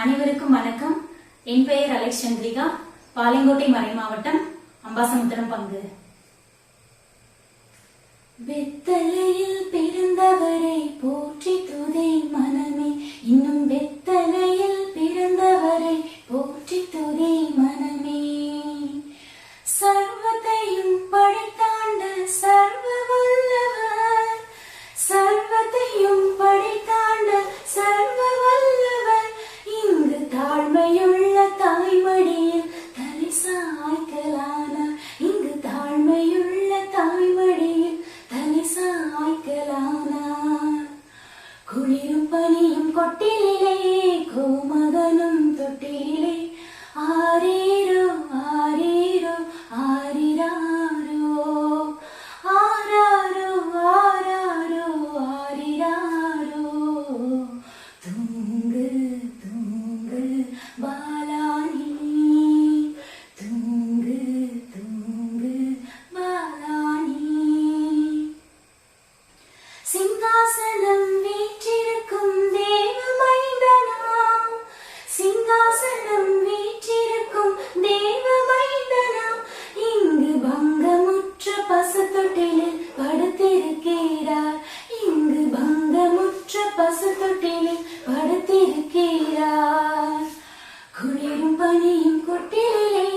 அனைவருக்கும் வணக்கம். என் பெயர் அலெக்ஸ் சந்திரிகா பாளையங்கோட்டை மறை மாவட்டம் அம்பாசமுத்திரம் பங்கு. வெத்தலையில் பிறந்தவரை போற்றி உண்மையுள்ள சிங்காசனம் வீற்றிருக்கும் தேவ மைந்தனாம். இங்கு பங்கமுற்ற பசுத்தொட்டிலில் படுத்திருக்கிறார். இங்கு பங்கமுற்ற பசுத்தொட்டிலில் படுத்திருக்கிறார். குளிரும் பனியும் கொட்டிலே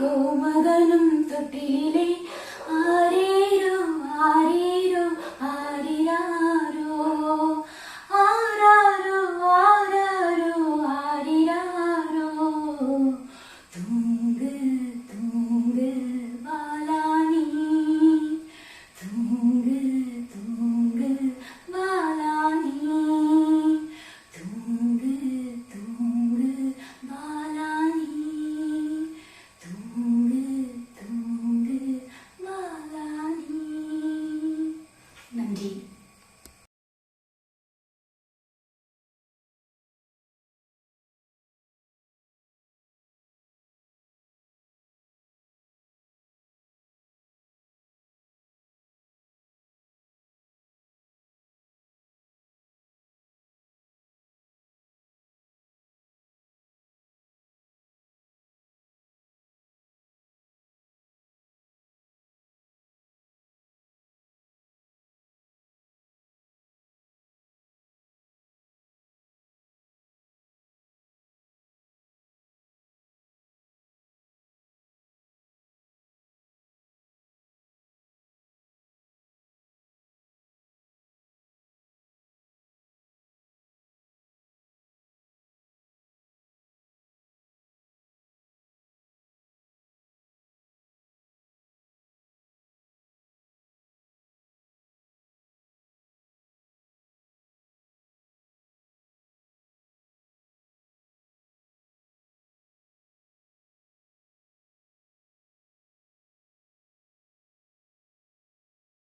கோமகனும் தொட்டிலே